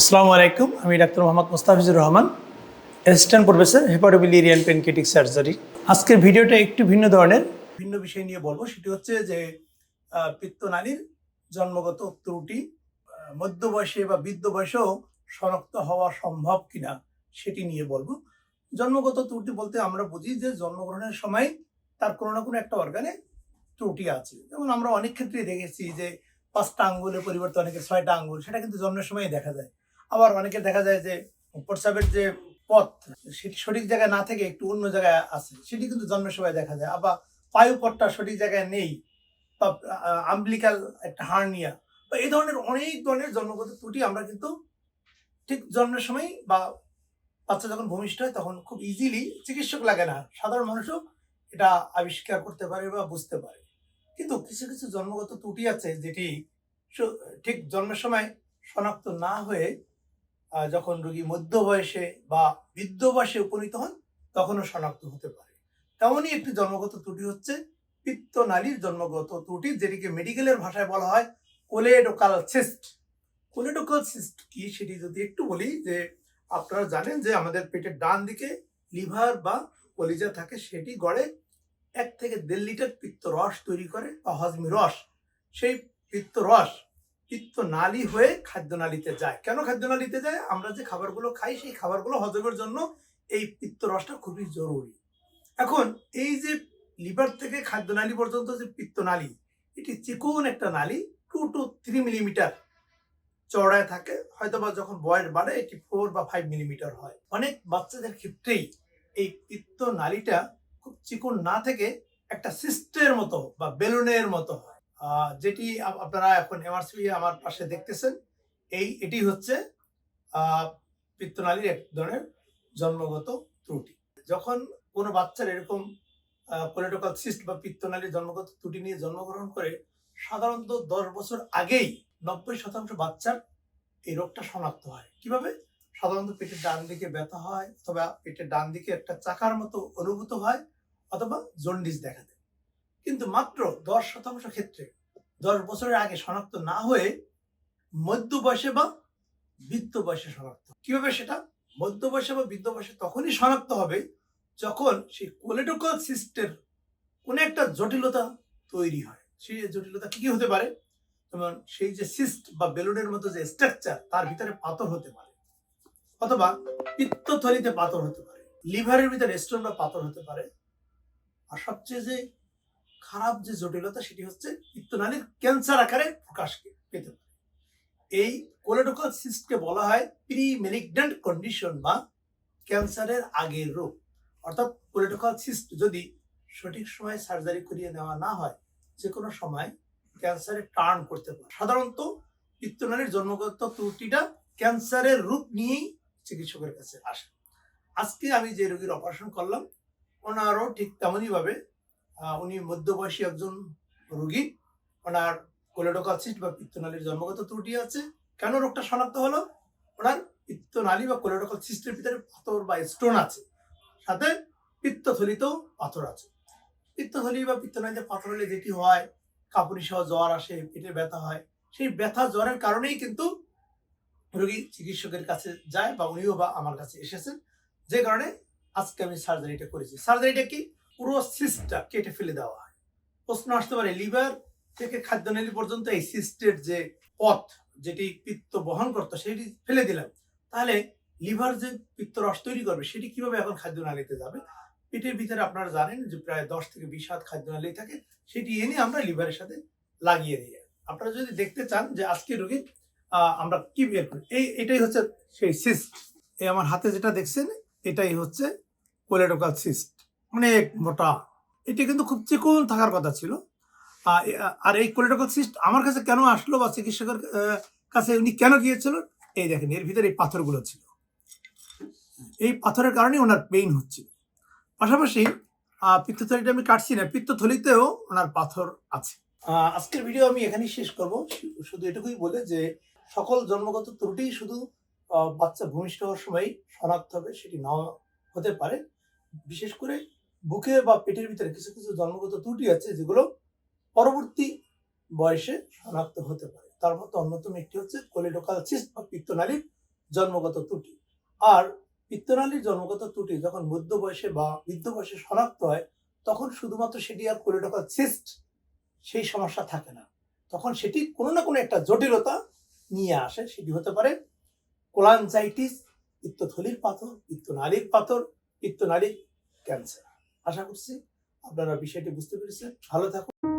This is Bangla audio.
আসসালামু আলাইকুম। আমি doctor Mohammad Mustafizur Rahman assistant professor hepatobiliary pancreatic surgery আজকের ভিডিওটা একটু ভিন্ন ধরনের, ভিন্ন বিষয় নিয়ে বলব। সেটি হচ্ছে যে পিত্তনালীর জন্মগত ত্রুটি মধ্য বয়সে বা বৃদ্ধ বয়সেও শনাক্ত হওয়া সম্ভব কিনা সেটি নিয়ে বলব। জন্মগত ত্রুটি বলতে আমরা বুঝি যে, জন্মগ্রহণের সময় তার কোনো না কোনো একটা অর্গানে ত্রুটি আছে। যেমন আমরা অনেক ক্ষেত্রেই দেখেছি যে, পাঁচটা আঙ্গুলের পরিবর্তে অনেকে ছয়টা আঙ্গুল, সেটা কিন্তু জন্মের সময় দেখা যায়। আবার অনেকে দেখা যায় যে প্রস্রাবের যে পথ, সেটি সঠিক জায়গায় না থেকে একটু অন্য জায়গায় আছে, সেটি কিন্তু জন্মের সময় দেখা যায়। আবার পায়ুপথটা সঠিক জায়গায় নেই, বা আম্বলিকাল একটা হার্নিয়া বা এই ধরনের অনেক ধরনের জন্মগত ত্রুটি আমরা কিন্তু ঠিক জন্মের সময় বা বাচ্চা যখন ভূমিষ্ঠ হয় তখন খুব ইজিলি চিকিৎসক লাগে না। সাধারণ মানুষও এটা আবিষ্কার করতে পারে বা বুঝতে পারে। কিন্তু কিছু কিছু জন্মগত ত্রুটি আছে যেটি ঠিক জন্মের সময় শনাক্ত না হয়ে যখন রোগী মধ্য বয়সে বা বৃদ্ধ বয়সে উপনীত হন, তখনও শনাক্ত হতে পারে। তেমনই একটি জন্মগত ত্রুটি হচ্ছে পিত্তনালীর জন্মগত ত্রুটি, যেটিকে মেডিকেলের ভাষায় বলা হয় কোলেডোকাল সিস্ট। কোলেডোকাল সিস্ট কি সেটি যদি একটু বলি, যে আপনারা জানেন যে আমাদের পেটের ডান দিকে লিভার বা কলিজা থাকে, সেটি গড়ে এক থেকে দেড় লিটার পিত্ত রস তৈরি করে, বা হজমি রস। সেই পিত্ত রস পিত্ত নালী হয়ে খাদ্যনালীতে যায়। কেন খাদ্যনালীতে যায়? আমরা যে খাবারগুলো খাই, সেই খাবারগুলো হজমের জন্য এই পিত্ত রসটা খুবই জরুরি। এখন এই যে লিভার থেকে খাদ্যনালী পর্যন্ত যে পিত্তনালী, এটি চিকন একটা নালী টু টু থ্রি মিলিমিটার চওড়ায় থাকে। হয়তোবা যখন বয়স বাড়ে, এটি ফোর বা ফাইভ মিলিমিটার হয়। অনেক বাচ্চাদের ক্ষেত্রেই এই পিত্ত নালীটা খুব চিকন না থেকে একটা সিস্টের মতো বা বেলুনের মতো হয়। যেটি আপনারা এখন এমআরসি আমার পাশে দেখতেছেন, এই, এটি হচ্ছে পিত্তনালীর এক ধরনের জন্মগত ত্রুটি। যখন কোনো বাচ্চার এরকম কোলেটোকাল সিস্ট বা পিত্তনালীর জন্মগত ত্রুটি নিয়ে জন্মগ্রহণ করে, সাধারণত দশ বছর আগেই নব্বই শতাংশ বাচ্চার এই রোগটা শনাক্ত হয়। কীভাবে? সাধারণত পেটের ডান দিকে ব্যথা হয়, অথবা পেটের ডান দিকে একটা চাকার মতো অনুভূত হয়, অথবা জন্ডিস দেখা দেয়। কিন্তু মাত্র দশ শতাংশ ক্ষেত্রে দশ বছরের আগে শনাক্ত না হয়ে মধ্য বয়সে বা বৃদ্ধ বয়সে শনাক্ত। কীভাবে সেটা? মধ্য বয়সে বা বৃদ্ধ বয়সে তখনই শনাক্ত হবে যখন সেই কোলেটোকাল সিস্টের কোনো একটা জটিলতা তৈরি হয়। সেই জটিলতা কি কি হতে পারে? যেমন সেই যে সিস্ট বা বেলুনের মতো যে স্ট্রাকচার তার ভিতরে পাথর হতে পারে। অথবা পিত্তথলিতে পাথর হতে পারে। লিভারের ভিতরে স্টোন বা পাথর হতে পারে। আর সবচেয়ে যে খারাপ যে জটিলতা সেটি হচ্ছে পিত্তনালীর ক্যান্সার আকারে প্রকাশ পেতে পারে। এই কোলেটোকাল সিস্টকে বলা হয় প্রি মেলিগন্যান্ট কন্ডিশন বা ক্যান্সারের আগের রোগ। অর্থাৎ কোলেটোকাল সিস্ট যদি সঠিক সময়ে সার্জারি করিয়ে নেওয়া না হয় যে কোনো সময় ক্যান্সারে টার্ন করতে পারে। সাধারণত পিত্তনালীর জন্মগত ত্রুটিটা ক্যান্সারের রূপ নিয়েই চিকিৎসকের কাছে আসে। আজকে আমি যে রোগীর অপারেশন করলাম ওনারও ঠিক তেমনই ভাবে আহ, উনি মধ্যবয়সী একজন রুগী। ওনার কোলেডোকাল সিস্ট বা পিত্তনালীর জন্মগত ত্রুটি আছে। কেন রোগটা শনাক্ত হলো? ওনার পিত্তনালী বা কোলেডোকাল সিস্টের ভিতরে পাথর বা স্টোন আছে। সাথে পিত্তথলিতেও পাথর আছে। পিত্তথলি বা পিত্তনালীতে পাথর হলে যেটি হয় কাপুরি সহ জ্বর আসে পেটে ব্যথা হয়, সেই ব্যথা জ্বরের কারণেই কিন্তু রোগী চিকিৎসকের কাছে যায় বা উনিও বা আমার কাছে এসেছেন। যে কারণে আজকে আমি সার্জারিটা করেছি। সার্জারিটা কি? পুরো সিস্টটা কেটে ফেলে দেওয়া হয়। প্রশ্ন আসতে পারে লিভার থেকে খাদ্যনালী পর্যন্ত এই সিস্টের যে পথ যেটি পিত্ত বহন করতো সেটি ফেলে দিলাম। তাহলে লিভার যে পিত্ত রস তৈরি করবে সেটি কীভাবে এখন খাদ্যনালীতে যাবে? পেটের ভিতরে আপনারা জানেন যে প্রায় দশ থেকে বিশ হাত খাদ্যনালী থাকে সেটি এনে আমরা লিভারের সাথে লাগিয়ে দিই আপনারা যদি দেখতে চান যে আজকে রোগী আহ, আমরা কি বের করি এই এটাই হচ্ছে সেই সিস্ট এই আমার হাতে যেটা দেখছেন এটাই হচ্ছে কোলেটোকাল সিস্ট অনেক মোটা। এটি কিন্তু খুব চিকন থাকার কথা ছিল। আর এই কোলেটোকাল সিস্ট আমার কাছে কেন আসলো বা চিকিৎসকের কাছে উনি কেন গিয়েছিল? এই দেখেন, এর ভিতরে এই পাথরগুলো ছিল। এই পাথরের কারণে ওনার পেইন হচ্ছিল পাশাপাশি পিত্তথলিটা আমি কাটছি না, পিত্তথলিতেও ওনার পাথর আছে। আজকের ভিডিও আমি এখানেই শেষ করব। শুধু এটুকুই বলে যে, সকল জন্মগত ত্রুটি শুধু বাচ্চা ভূমিষ্ঠ হওয়ার সময় শনাক্ত হবে, সেটি নাও হতে পারে। বিশেষ করে বুকে বা পেটের ভিতরে কিছু কিছু জন্মগত ত্রুটি আছে যেগুলো পরবর্তী বয়সে শনাক্ত হতে পারে। তার মধ্যে অন্যতম একটি হচ্ছে কোলেডোকাল সিস্ট বা পিত্তনালীর জন্মগত ত্রুটি। আর পিত্তনালীর জন্মগত ত্রুটি যখন মধ্য বয়সে বা বৃদ্ধ বয়সে শনাক্ত হয়, তখন শুধুমাত্র সেটি আর কোলেডকাল সিস্ট সেই সমস্যা থাকে না। তখন সেটি কোনো না কোনো একটা জটিলতা নিয়ে আসে। সেটি হতে পারে কোলানজাইটিস পিত্তথলির পাথর, পিত্তনালীর পাথর, পিত্তনালীর ক্যান্সার আশা করছি আপনারা বিষয়টি বুঝতে পেরেছেন। ভালো থাকুন।